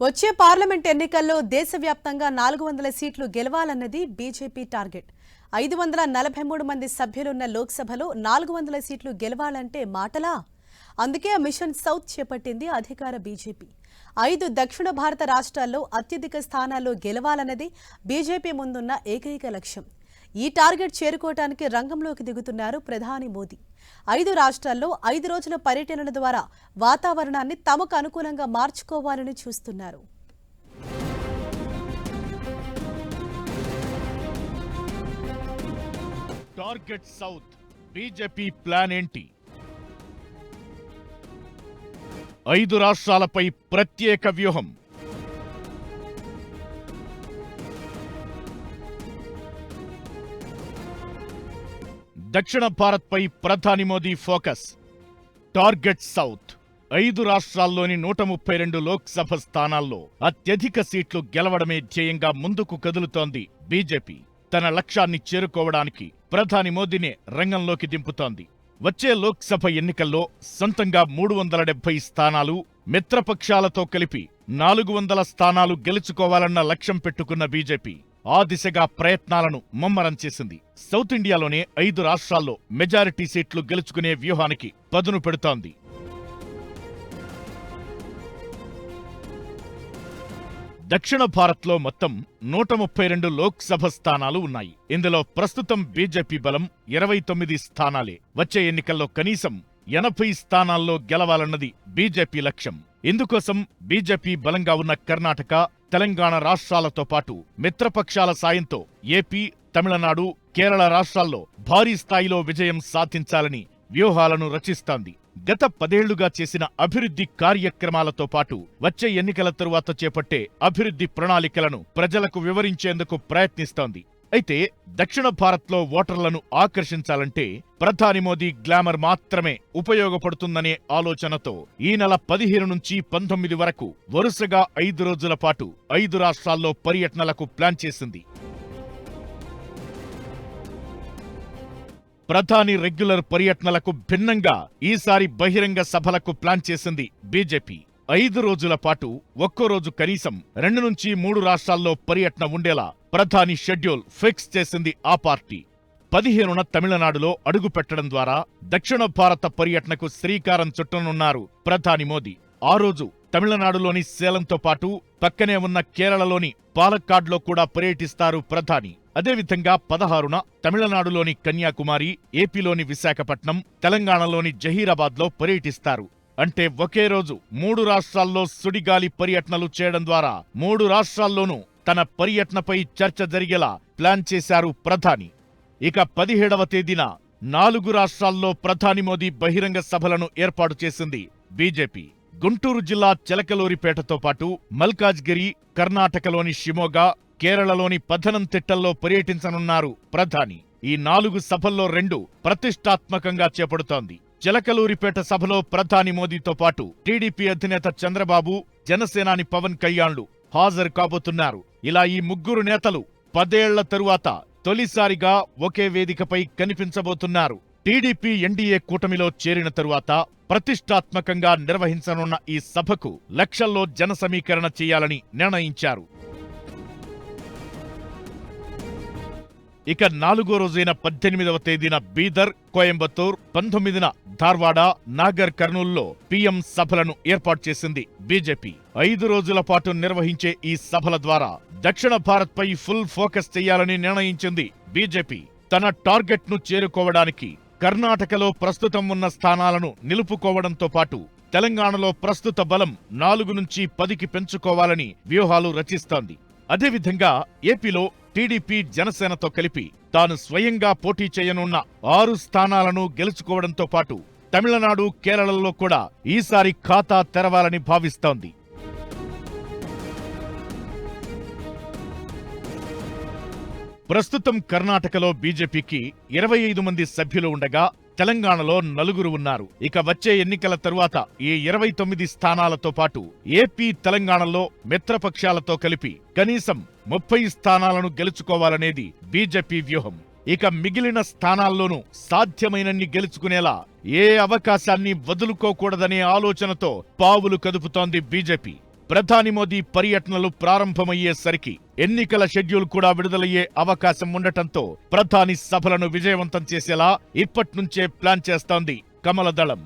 వచ్చే పార్లమెంట్ ఎన్నికల్లో దేశవ్యాప్తంగా నాలుగు వందల సీట్లు గెలవాలన్నది బీజేపీ టార్గెట్. ఐదు వందల నలభై మూడు మంది సభ్యులున్న లోక్సభలో నాలుగు వందల సీట్లు గెలవాలంటే మాటలా? అందుకే ఆ మిషన్ సౌత్ చేపట్టింది అధికార బీజేపీ. ఐదు దక్షిణ భారత రాష్ట్రాల్లో అత్యధిక స్థానాల్లో గెలవాలన్నది బీజేపీ ముందున్న ఏకైక లక్ష్యం. ఈ టార్గెట్ చేరుకోవటానికి రంగంలోకి దిగుతున్నారు ప్రధాని మోదీ. ఐదు రాష్ట్రాల్లో ఐదు రోజుల పర్యటనల ద్వారా వాతావరణాన్ని తమకు అనుకూలంగా మార్చుకోవాలని చూస్తున్నారు. టార్గెట్ సౌత్ బీజేపీ ప్లాన్ ఏంటి? ఐదు రాష్ట్రాలపై ప్రత్యేక వ్యూహం దక్షిణ భారత్పై ప్రధాని మోదీ ఫోకస్. Target south. ఐదు రాష్ట్రాల్లోని నూట ముప్పై రెండు లోక్సభ స్థానాల్లో అత్యధిక సీట్లు గెలవడమే ధ్యేయంగా ముందుకు కదులుతోంది బీజేపీ. తన లక్ష్యాన్ని చేరుకోవడానికి ప్రధాని మోదీనే రంగంలోకి దింపుతోంది. వచ్చే లోక్సభ ఎన్నికల్లో సొంతంగా మూడు వందల డెబ్బై స్థానాలు మిత్రపక్షాలతో కలిపి నాలుగు వందల స్థానాలు గెలుచుకోవాలన్న లక్ష్యం పెట్టుకున్న బీజేపీ. ఆ దిశగా ప్రయత్నాలను ముమ్మరం చేసింది. సౌత్ ఇండియాలోనే ఐదు రాష్ట్రాల్లో మెజారిటీ సీట్లు గెలుచుకునే వ్యూహానికి పదును పెడుతోంది. దక్షిణ భారత్లో మొత్తం నూట ముప్పై రెండు లోక్సభ స్థానాలు ఉన్నాయి. ఇందులో ప్రస్తుతం బీజేపీ బలం ఇరవై తొమ్మిది స్థానాలే. వచ్చే ఎన్నికల్లో కనీసం ఎనభై స్థానాల్లో గెలవాలన్నది బీజేపీ లక్ష్యం. ఇందుకోసం బీజేపీ బలంగా ఉన్న కర్ణాటక తెలంగాణ రాష్ట్రాలతో పాటు మిత్రపక్షాల సాయంతో ఏపీ తమిళనాడు కేరళ రాష్ట్రాల్లో భారీ స్థాయిలో విజయం సాధించాలని వ్యూహాలను రచిస్తాంది. గత పదేళ్ళుగా చేసిన అభివృద్ధి కార్యక్రమాలతో పాటు వచ్చే ఎన్నికల తరువాత చేపట్టే అభివృద్ధి ప్రణాళికలను ప్రజలకు వివరించేందుకు ప్రయత్నిస్తోంది. అయితే దక్షిణ భారత్లో ఓటర్లను ఆకర్షించాలంటే ప్రధాని మోదీ గ్లామర్ మాత్రమే ఉపయోగపడుతుందనే ఆలోచనతో ఈ నెల పదిహేను నుంచి పంతొమ్మిది వరకు వరుసగా ఐదు రోజుల పాటు ఐదు రాష్ట్రాల్లో పర్యటనలకు ప్లాన్ చేసింది. ప్రధాని రెగ్యులర్ పర్యటనలకు భిన్నంగా ఈసారి బహిరంగ సభలకు ప్లాన్ చేసింది బీజేపీ. ఐదు రోజుల పాటు ఒక్కో రోజు కనీసం రెండు నుంచి మూడు రాష్ట్రాల్లో పర్యటన ఉండేలా ప్రధాని షెడ్యూల్ ఫిక్స్ చేసింది ఆ పార్టీ. పదిహేనున తమిళనాడులో అడుగుపెట్టడం ద్వారా దక్షిణ భారత పర్యటనకు శ్రీకారం చుట్టనున్నారు ప్రధాని మోదీ. ఆ రోజు తమిళనాడులోని సేలంతో పాటు పక్కనే ఉన్న కేరళలోని పాలక్కాడ్లో కూడా పర్యటిస్తారు ప్రధాని. అదేవిధంగా పదహారున తమిళనాడులోని కన్యాకుమారి ఏపీలోని విశాఖపట్నం తెలంగాణలోని జహీరాబాద్లో పర్యటిస్తారు. అంటే ఒకే రోజు మూడు రాష్ట్రాల్లో సుడిగాలి పర్యటనలు చేయడం ద్వారా మూడు రాష్ట్రాల్లోనూ తన పర్యటనపై చర్చ జరిగేలా ప్లాన్ చేశారు ప్రధాని. ఇక పదిహేడవ తేదీన నాలుగు రాష్ట్రాల్లో ప్రధాని మోదీ బహిరంగ సభలను ఏర్పాటు చేసింది బీజేపీ. గుంటూరు జిల్లా చిలకలూరిపేటతో పాటు మల్కాజ్గిరి కర్ణాటకలోని షిమోగా కేరళలోని పథనంతిట్టల్లో పర్యటించనున్నారు ప్రధాని. ఈ నాలుగు సభల్లో రెండు ప్రతిష్టాత్మకంగా చేపడుతోంది. చిలకలూరిపేట సభలో ప్రధాని మోదీతో పాటు టీడీపీ అధినేత చంద్రబాబు జనసేనాని పవన్ కళ్యాణ్లు హాజరు కాబోతున్నారు. ఇలా ఈ ముగ్గురు నేతలు పదేళ్ళ తరువాత తొలిసారిగా ఒకే వేదికపై కనిపించబోతున్నారు. టీడీపీ ఎన్డీఏ కూటమిలో చేరిన తరువాత ప్రతిష్టాత్మకంగా నిర్వహించనున్న ఈ సభకు లక్షల్లో జన సమీకరణ చేయాలని నిర్ణయించారు. ఇక నాలుగో రోజైన పద్దెనిమిదవ తేదీన బీదర్ కోయంబత్తూర్ పంతొమ్మిదిన ధార్వాడ నాగర్ కర్నూల్లో పీఎం సభలను ఏర్పాటు చేసింది బీజేపీ. ఐదు రోజుల పాటు నిర్వహించే ఈ సభల ద్వారా దక్షిణ భారత్ పై ఫుల్ ఫోకస్ చేయాలని నిర్ణయించింది బీజేపీ. తన టార్గెట్ను చేరుకోవడానికి కర్ణాటకలో ప్రస్తుతం ఉన్న స్థానాలను నిలుపుకోవడంతో పాటు తెలంగాణలో ప్రస్తుత బలం నాలుగు నుంచి పదికి పెంచుకోవాలని వ్యూహాలు రచిస్తోంది. అదేవిధంగా ఏపీలో టీడీపీ జనసేనతో కలిపి తాను స్వయంగా పోటీ చేయనున్న ఆరు స్థానాలను గెలుచుకోవడంతో పాటు తమిళనాడు కేరళలో కూడా ఈసారి ఖాతా తెరవాలని భావిస్తోంది. ప్రస్తుతం కర్ణాటకలో బీజేపీకి ఇరవై ఐదు మంది సభ్యులు ఉండగా తెలంగాణలో నలుగురు ఉన్నారు. ఇక వచ్చే ఎన్నికల తరువాత ఈ ఇరవై తొమ్మిది స్థానాలతో పాటు ఏపీ తెలంగాణలో మిత్రపక్షాలతో కలిపి కనీసం ముప్పై స్థానాలను గెలుచుకోవాలనేది బీజేపీ వ్యూహం. ఇక మిగిలిన స్థానాల్లోనూ సాధ్యమైనన్ని గెలుచుకునేలా ఏ అవకాశాన్ని వదులుకోకూడదనే ఆలోచనతో పావులు కదుపుతోంది బీజేపీ. ప్రధాని మోదీ పర్యటనలు ప్రారంభమయ్యేసరికి ఎన్నికల షెడ్యూల్ కూడా విడుదలయ్యే అవకాశం ఉండటంతో ప్రధాని సభలను విజయవంతం చేసేలా ఇప్పట్నుంచే ప్లాన్ చేస్తోంది కమలదళం.